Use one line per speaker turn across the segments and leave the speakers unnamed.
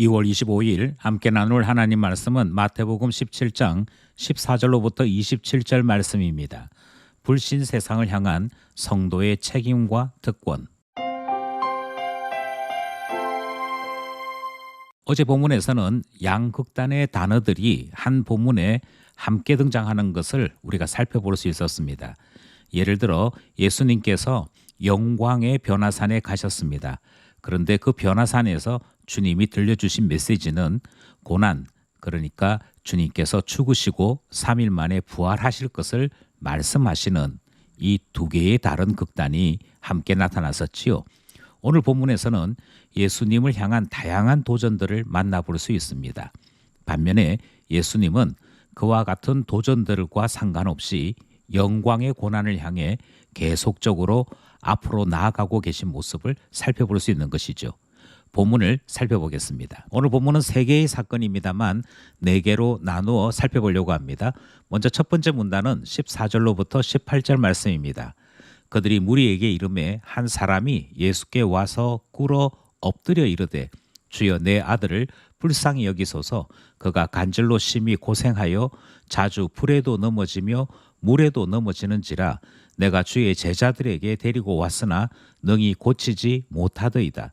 2월 25일 함께 나눌 하나님 말씀은 마태복음 17장 14절로부터 27절 말씀입니다. 불신 세상을 향한 성도의 책임과 특권. 어제 본문에서는 양극단의 단어들이 한 본문에 함께 등장하는 것을 우리가 살펴볼 수 있었습니다. 예를 들어 예수님께서 영광의 변화산에 가셨습니다. 그런데 그 변화산에서 주님이 들려주신 메시지는 고난, 그러니까 주님께서 죽으시고 3일 만에 부활하실 것을 말씀하시는 이 두 개의 다른 극단이 함께 나타났었지요. 오늘 본문에서는 예수님을 향한 다양한 도전들을 만나볼 수 있습니다. 반면에 예수님은 그와 같은 도전들과 상관없이 영광의 고난을 향해 계속적으로 앞으로 나아가고 계신 모습을 살펴볼 수 있는 것이죠. 본문을 살펴보겠습니다. 오늘 본문은 세 개의 사건입니다만 네 개로 나누어 살펴보려고 합니다. 먼저 첫 번째 문단은 14절로부터 18절 말씀입니다. 그들이 무리에게 이름에 한 사람이 예수께 와서 꿇어 엎드려 이르되 주여 내 아들을 불쌍히 여기소서 그가 간절로 심히 고생하여 자주 불에도 넘어지며 물에도 넘어지는지라 내가 주의 제자들에게 데리고 왔으나 능히 고치지 못하더이다.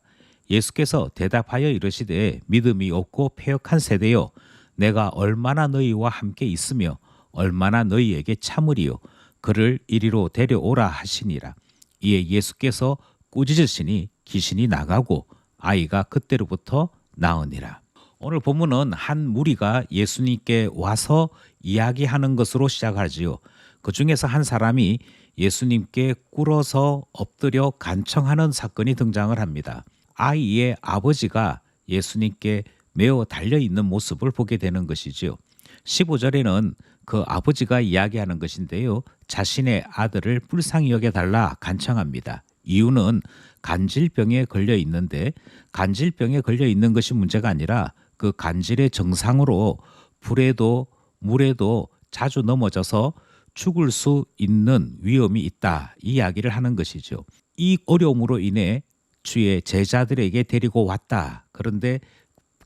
예수께서 대답하여 이르시되 믿음이 없고 폐역한 세대여 내가 얼마나 너희와 함께 있으며 얼마나 너희에게 참으리요? 그를 이리로 데려오라 하시니라. 이에 예수께서 꾸짖으시니 귀신이 나가고 아이가 그때로부터 나으니라. 오늘 본문은 한 무리가 예수님께 와서 이야기하는 것으로 시작하지요. 그 중에서 한 사람이 예수님께 꿇어서 엎드려 간청하는 사건이 등장을 합니다. 아이의 아버지가 예수님께 매어 달려 있는 모습을 보게 되는 것이지요. 15절에는 그 아버지가 이야기하는 것인데요. 자신의 아들을 불쌍히 여겨 달라 간청합니다. 이유는 간질병에 걸려 있는데 간질병에 걸려 있는 것이 문제가 아니라 그 간질의 정상으로 불에도 물에도 자주 넘어져서 죽을 수 있는 위험이 있다. 이 이야기를 하는 것이죠. 이 어려움으로 인해 주의 제자들에게 데리고 왔다. 그런데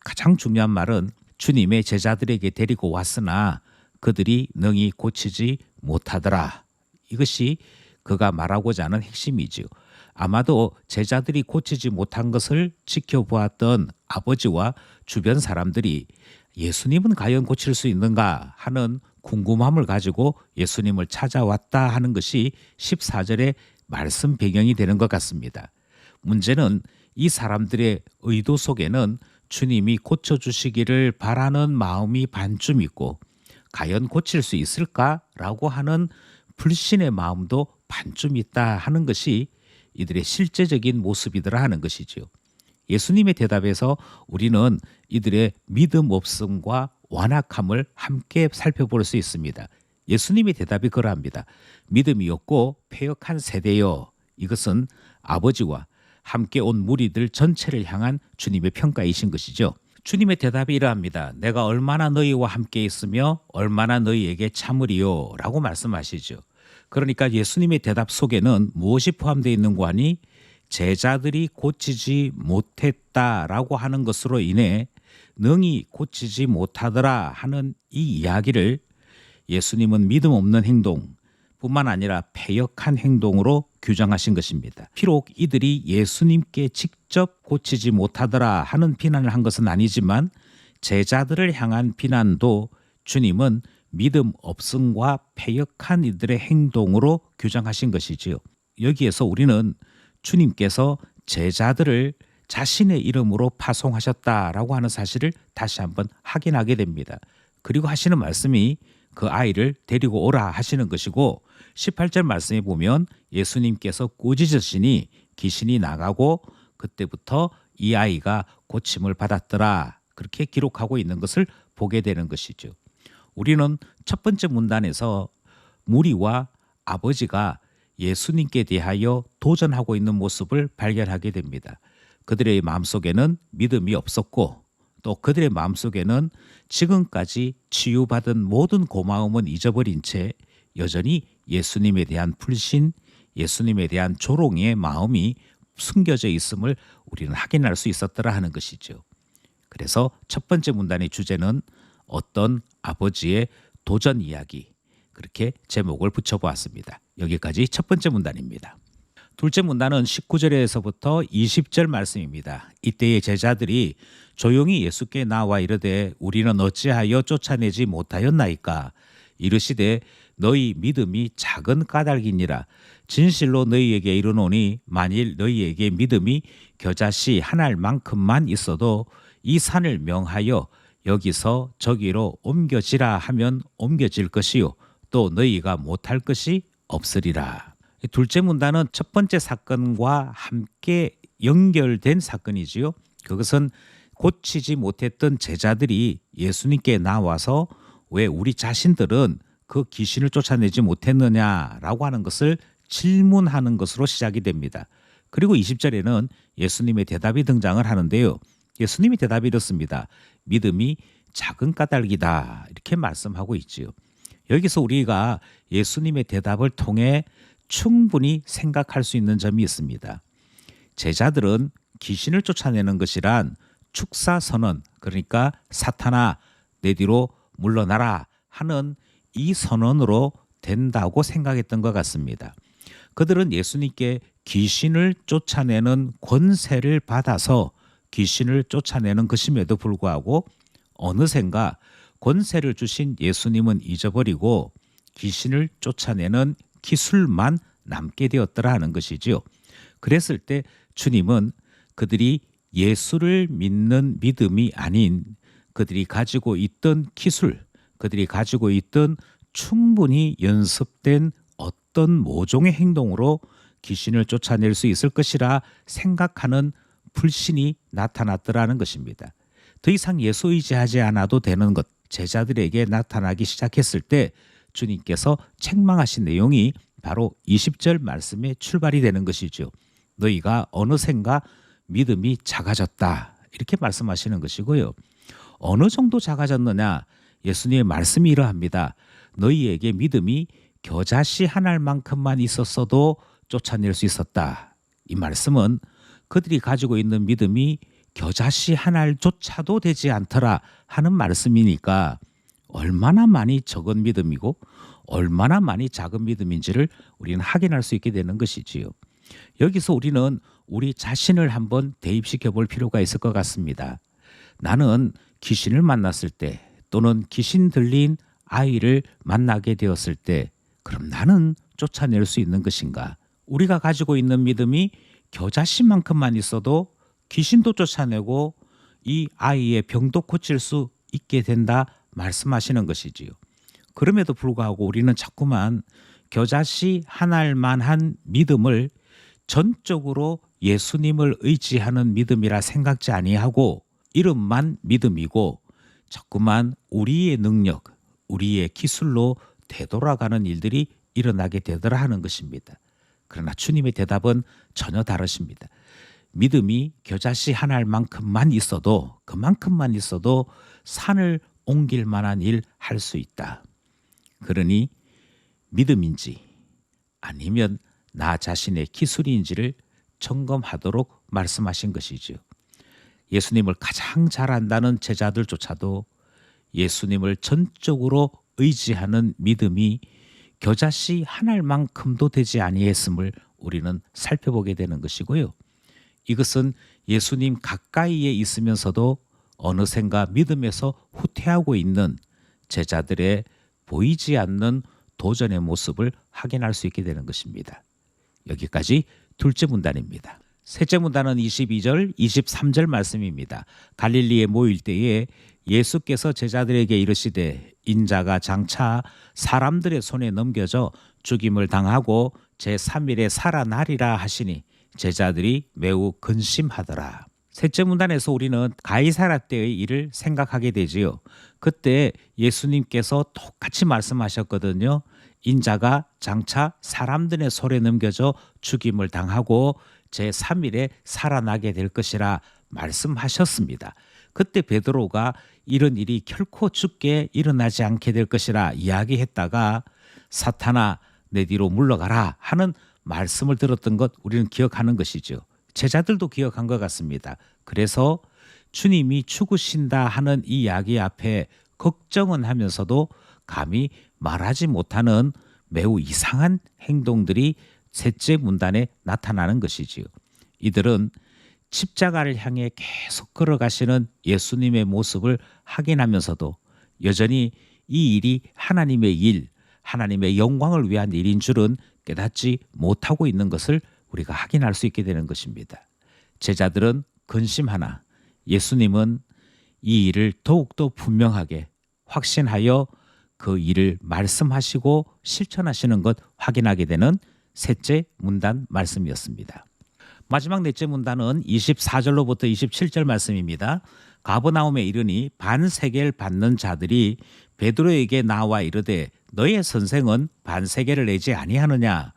가장 중요한 말은 주님의 제자들에게 데리고 왔으나 그들이 능히 고치지 못하더라. 이것이 그가 말하고자 하는 핵심이지요. 아마도 제자들이 고치지 못한 것을 지켜보았던 아버지와 주변 사람들이 예수님은 과연 고칠 수 있는가 하는 궁금함을 가지고 예수님을 찾아왔다 하는 것이 14절의 말씀 배경이 되는 것 같습니다. 문제는 이 사람들의 의도 속에는 주님이 고쳐주시기를 바라는 마음이 반쯤 있고 과연 고칠 수 있을까라고 하는 불신의 마음도 반쯤 있다 하는 것이 이들의 실제적인 모습이더라 하는 것이지요. 예수님의 대답에서 우리는 이들의 믿음 없음과 완악함을 함께 살펴볼 수 있습니다. 예수님의 대답이 그러합니다. 믿음이 없고 폐역한 세대여. 이것은 아버지와 함께 온 무리들 전체를 향한 주님의 평가이신 것이죠. 주님의 대답이 이러합니다. 내가 얼마나 너희와 함께 있으며 얼마나 너희에게 참으리요. 라고 말씀하시죠. 그러니까 예수님의 대답 속에는 무엇이 포함되어 있는 거 아니? 제자들이 고치지 못했다라고 하는 것으로 인해 능히 고치지 못하더라 하는 이 이야기를 예수님은 믿음 없는 행동 뿐만 아니라 패역한 행동으로 규정하신 것입니다. 비록 이들이 예수님께 직접 고치지 못하더라 하는 비난을 한 것은 아니지만 제자들을 향한 비난도 주님은 믿음 없음과 패역한 이들의 행동으로 규정하신 것이지요. 여기에서 우리는 주님께서 제자들을 자신의 이름으로 파송하셨다라고 하는 사실을 다시 한번 확인하게 됩니다. 그리고 하시는 말씀이 그 아이를 데리고 오라 하시는 것이고 18절 말씀에 보면 예수님께서 꾸짖으시니 귀신이 나가고 그때부터 이 아이가 고침을 받았더라 그렇게 기록하고 있는 것을 보게 되는 것이죠. 우리는 첫 번째 문단에서 무리와 아버지가 예수님께 대하여 도전하고 있는 모습을 발견하게 됩니다. 그들의 마음속에는 믿음이 없었고 또 그들의 마음속에는 지금까지 치유받은 모든 고마움은 잊어버린 채 여전히 예수님에 대한 불신, 예수님에 대한 조롱의 마음이 숨겨져 있음을 우리는 확인할 수 있었더라 하는 것이죠. 그래서 첫 번째 문단의 주제는 어떤 아버지의 도전 이야기 그렇게 제목을 붙여보았습니다. 여기까지 첫 번째 문단입니다. 둘째 문단은 19절에서부터 20절 말씀입니다. 이때의 제자들이 조용히 예수께 나와 이르되 우리는 어찌하여 쫓아내지 못하였나이까 이르시되 너희 믿음이 작은 까닭이니라 진실로 너희에게 이르노니 만일 너희에게 믿음이 겨자씨 한 알만큼만 있어도 이 산을 명하여 여기서 저기로 옮겨지라 하면 옮겨질 것이요 또 너희가 못할 것이 없으리라. 이 둘째 문단은 첫 번째 사건과 함께 연결된 사건이지요. 그것은 고치지 못했던 제자들이 예수님께 나와서 왜 우리 자신들은 그 귀신을 쫓아내지 못했느냐라고 하는 것을 질문하는 것으로 시작이 됩니다. 그리고 20절에는 예수님의 대답이 등장을 하는데요. 예수님이 대답이 이렇습니다. 믿음이 작은 까닭이다. 이렇게 말씀하고 있지요. 여기서 우리가 예수님의 대답을 통해 충분히 생각할 수 있는 점이 있습니다. 제자들은 귀신을 쫓아내는 것이란 축사 선언, 그러니까 사탄아 내 뒤로 물러나라 하는 이 선언으로 된다고 생각했던 것 같습니다. 그들은 예수님께 귀신을 쫓아내는 권세를 받아서 귀신을 쫓아내는 것임에도 불구하고 어느샌가 권세를 주신 예수님은 잊어버리고 귀신을 쫓아내는 기술만 남게 되었더라 하는 것이지요. 그랬을 때 주님은 그들이 예수를 믿는 믿음이 아닌 그들이 가지고 있던 기술, 그들이 가지고 있던 충분히 연습된 어떤 모종의 행동으로 귀신을 쫓아낼 수 있을 것이라 생각하는 불신이 나타났더라는 것입니다. 더 이상 예수 의지하지 않아도 되는 것 제자들에게 나타나기 시작했을 때 주님께서 책망하신 내용이 바로 20절 말씀의 출발이 되는 것이죠. 너희가 어느샌가 믿음이 작아졌다. 이렇게 말씀하시는 것이고요. 어느 정도 작아졌느냐? 예수님의 말씀이 이러합니다. 너희에게 믿음이 겨자씨 한 알만큼만 있었어도 쫓아낼 수 있었다. 이 말씀은 그들이 가지고 있는 믿음이 겨자씨 한 알조차도 되지 않더라 하는 말씀이니까 얼마나 많이 적은 믿음이고 얼마나 많이 작은 믿음인지를 우리는 확인할 수 있게 되는 것이지요. 여기서 우리는 우리 자신을 한번 대입시켜 볼 필요가 있을 것 같습니다. 나는 귀신을 만났을 때 또는 귀신 들린 아이를 만나게 되었을 때 그럼 나는 쫓아낼 수 있는 것인가? 우리가 가지고 있는 믿음이 겨자씨만큼만 있어도 귀신도 쫓아내고 이 아이의 병도 고칠 수 있게 된다 말씀하시는 것이지요. 그럼에도 불구하고 우리는 자꾸만 겨자씨 한 알만한 믿음을 전적으로 예수님을 의지하는 믿음이라 생각지 아니하고 이름만 믿음이고 자꾸만 우리의 능력, 우리의 기술로 되돌아가는 일들이 일어나게 되더라 하는 것입니다. 그러나 주님의 대답은 전혀 다르십니다. 믿음이 겨자씨 한 알만큼만 있어도 그만큼만 있어도 산을 옮길 만한 일 할 수 있다. 그러니 믿음인지 아니면 나 자신의 기술인지를 점검하도록 말씀하신 것이지요. 예수님을 가장 잘 안다는 제자들조차도 예수님을 전적으로 의지하는 믿음이 겨자씨 한 알만큼도 되지 아니했음을 우리는 살펴보게 되는 것이고요. 이것은 예수님 가까이에 있으면서도 어느샌가 믿음에서 후퇴하고 있는 제자들의 보이지 않는 도전의 모습을 확인할 수 있게 되는 것입니다. 여기까지 둘째 문단입니다. 셋째 문단은 22절, 23절 말씀입니다. 갈릴리에 모일 때에 예수께서 제자들에게 이르시되 인자가 장차 사람들의 손에 넘겨져 죽임을 당하고 제3일에 살아나리라 하시니 제자들이 매우 근심하더라. 셋째 문단에서 우리는 가이사라 때의 일을 생각하게 되지요. 그때 예수님께서 똑같이 말씀하셨거든요. 인자가 장차 사람들의 손에 넘겨져 죽임을 당하고 제3일에 살아나게 될 것이라 말씀하셨습니다. 그때 베드로가 이런 일이 결코 죽게 일어나지 않게 될 것이라 이야기했다가 사탄아 내 뒤로 물러가라 하는 말씀을 들었던 것 우리는 기억하는 것이죠. 제자들도 기억한 것 같습니다. 그래서 주님이 죽으신다 하는 이 이야기 앞에 걱정은 하면서도 감히 말하지 못하는 매우 이상한 행동들이 셋째 문단에 나타나는 것이지요. 이들은 십자가를 향해 계속 걸어가시는 예수님의 모습을 확인하면서도 여전히 이 일이 하나님의 일, 하나님의 영광을 위한 일인 줄은 깨닫지 못하고 있는 것을 우리가 확인할 수 있게 되는 것입니다. 제자들은 근심하나 예수님은 이 일을 더욱더 분명하게 확신하여 그 일을 말씀하시고 실천하시는 것 확인하게 되는 셋째 문단 말씀이었습니다. 마지막 넷째 문단은 24절로부터 27절 말씀입니다. 가버나움에 이르니 반세계를 받는 자들이 베드로에게 나와 이르되 너의 선생은 반세계를 내지 아니하느냐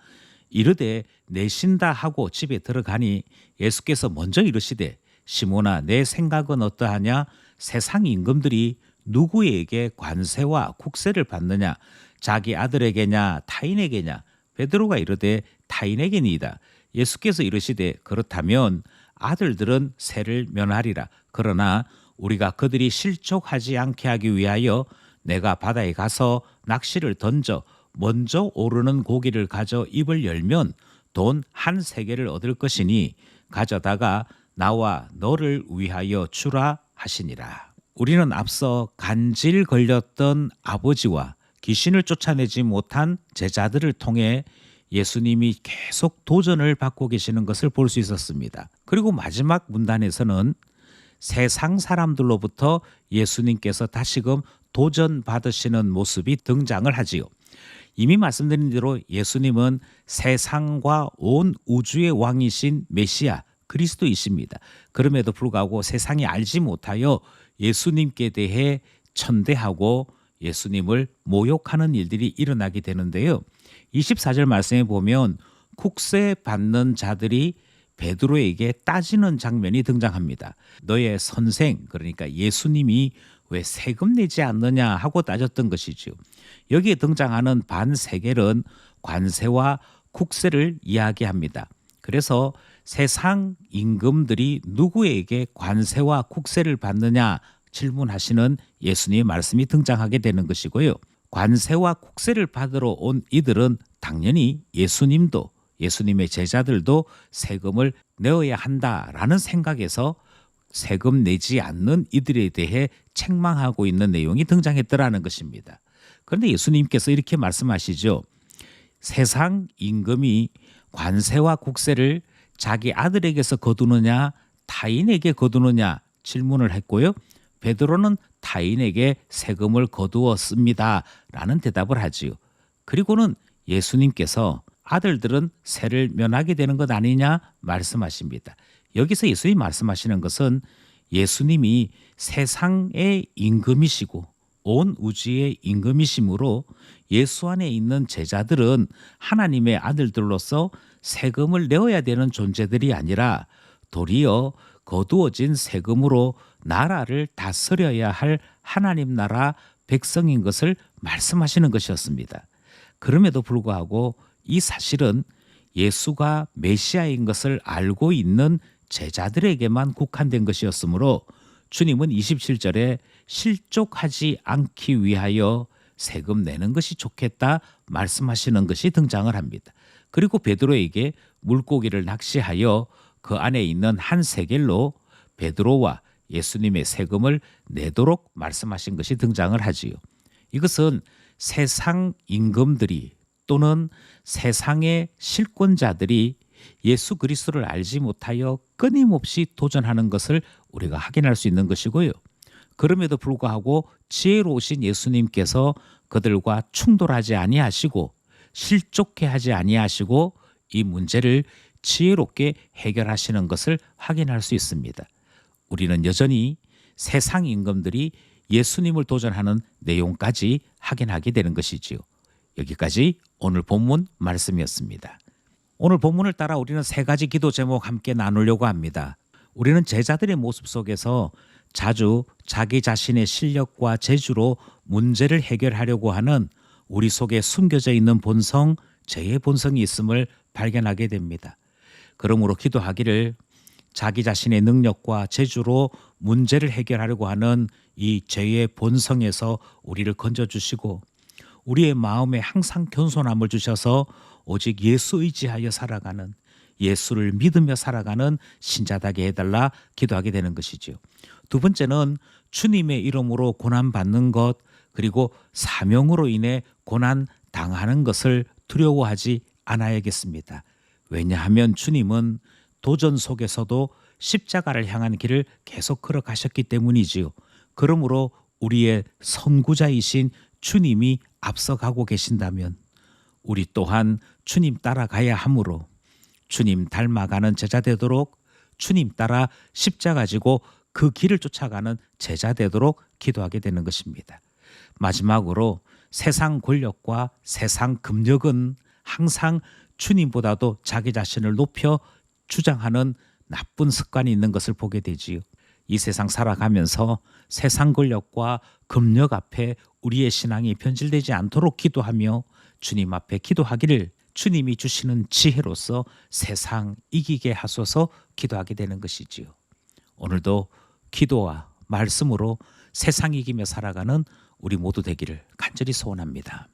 이르되 내신다 하고 집에 들어가니 예수께서 먼저 이르시되 시몬아 내 생각은 어떠하냐? 세상 임금들이 누구에게 관세와 국세를 받느냐? 자기 아들에게냐? 타인에게냐? 베드로가 이르되 타인에게니이다. 예수께서 이르시되 그렇다면 아들들은 세를 면하리라. 그러나 우리가 그들이 실족하지 않게 하기 위하여 내가 바다에 가서 낚시를 던져 먼저 오르는 고기를 가져 입을 열면 돈 한 세계를 얻을 것이니 가져다가 나와 너를 위하여 주라 하시니라. 우리는 앞서 간질 걸렸던 아버지와 귀신을 쫓아내지 못한 제자들을 통해 예수님이 계속 도전을 받고 계시는 것을 볼 수 있었습니다. 그리고 마지막 문단에서는 세상 사람들로부터 예수님께서 다시금 도전 받으시는 모습이 등장을 하지요. 이미 말씀드린 대로 예수님은 세상과 온 우주의 왕이신 메시아 그리스도이십니다. 그럼에도 불구하고 세상이 알지 못하여 예수님께 대해 천대하고 예수님을 모욕하는 일들이 일어나게 되는데요. 24절 말씀에 보면 국세 받는 자들이 베드로에게 따지는 장면이 등장합니다. 너의 선생 그러니까 예수님이 왜 세금 내지 않느냐 하고 따졌던 것이죠. 여기에 등장하는 반세겔은 관세와 국세를 이야기합니다. 그래서 세상 임금들이 누구에게 관세와 국세를 받느냐 질문하시는 예수님의 말씀이 등장하게 되는 것이고요. 관세와 국세를 받으러 온 이들은 당연히 예수님도 예수님의 제자들도 세금을 내어야 한다라는 생각에서 세금 내지 않는 이들에 대해 책망하고 있는 내용이 등장했더라는 것입니다. 그런데 예수님께서 이렇게 말씀하시죠. 세상 임금이 관세와 국세를 자기 아들에게서 거두느냐 타인에게 거두느냐 질문을 했고요. 베드로는 타인에게 세금을 거두었습니다. 라는 대답을 하지요. 그리고는 예수님께서 아들들은 세를 면하게 되는 것 아니냐 말씀하십니다. 여기서 예수님이 말씀하시는 것은 예수님이 세상의 임금이시고 온 우주의 임금이시므로 예수 안에 있는 제자들은 하나님의 아들들로서 세금을 내어야 되는 존재들이 아니라 도리어 거두어진 세금으로 나라를 다스려야 할 하나님 나라 백성인 것을 말씀하시는 것이었습니다. 그럼에도 불구하고 이 사실은 예수가 메시아인 것을 알고 있는 제자들에게만 국한된 것이었으므로 주님은 27절에 실족하지 않기 위하여 세금 내는 것이 좋겠다 말씀하시는 것이 등장을 합니다. 그리고 베드로에게 물고기를 낚시하여 그 안에 있는 한 세겔로 베드로와 예수님의 세금을 내도록 말씀하신 것이 등장을 하지요. 이것은 세상 임금들이 또는 세상의 실권자들이 예수 그리스도를 알지 못하여 끊임없이 도전하는 것을 우리가 확인할 수 있는 것이고요. 그럼에도 불구하고 지혜로우신 예수님께서 그들과 충돌하지 아니하시고 실족해 하지 아니하시고 이 문제를 지혜롭게 해결하시는 것을 확인할 수 있습니다. 우리는 여전히 세상 임금들이 예수님을 도전하는 내용까지 확인하게 되는 것이지요. 여기까지 오늘 본문 말씀이었습니다. 오늘 본문을 따라 우리는 세 가지 기도 제목 함께 나누려고 합니다. 우리는 제자들의 모습 속에서 자주 자기 자신의 실력과 재주로 문제를 해결하려고 하는 우리 속에 숨겨져 있는 본성, 죄의 본성이 있음을 발견하게 됩니다. 그러므로 기도하기를 자기 자신의 능력과 재주로 문제를 해결하려고 하는 이 죄의 본성에서 우리를 건져 주시고 우리의 마음에 항상 겸손함을 주셔서 오직 예수 의지하여 살아가는 예수를 믿으며 살아가는 신자다게 해달라 기도하게 되는 것이지요. 두 번째는 주님의 이름으로 고난 받는 것 그리고 사명으로 인해 고난 당하는 것을 두려워하지 않아야겠습니다. 왜냐하면 주님은 도전 속에서도 십자가를 향한 길을 계속 걸어가셨기 때문이지요. 그러므로 우리의 선구자이신 주님이 앞서가고 계신다면 우리 또한 주님 따라가야 하므로 주님 닮아가는 제자 되도록 주님 따라 십자가 지고 그 길을 쫓아가는 제자 되도록 기도하게 되는 것입니다. 마지막으로 세상 권력과 세상 금력은 항상 주님보다도 자기 자신을 높여 주장하는 나쁜 습관이 있는 것을 보게 되지요. 이 세상 살아가면서 세상 권력과 금력 앞에 우리의 신앙이 변질되지 않도록 기도하며 주님 앞에 기도하기를 주님이 주시는 지혜로서 세상 이기게 하소서 기도하게 되는 것이지요. 오늘도 기도와 말씀으로 세상 이기며 살아가는 우리 모두 되기를 간절히 소원합니다.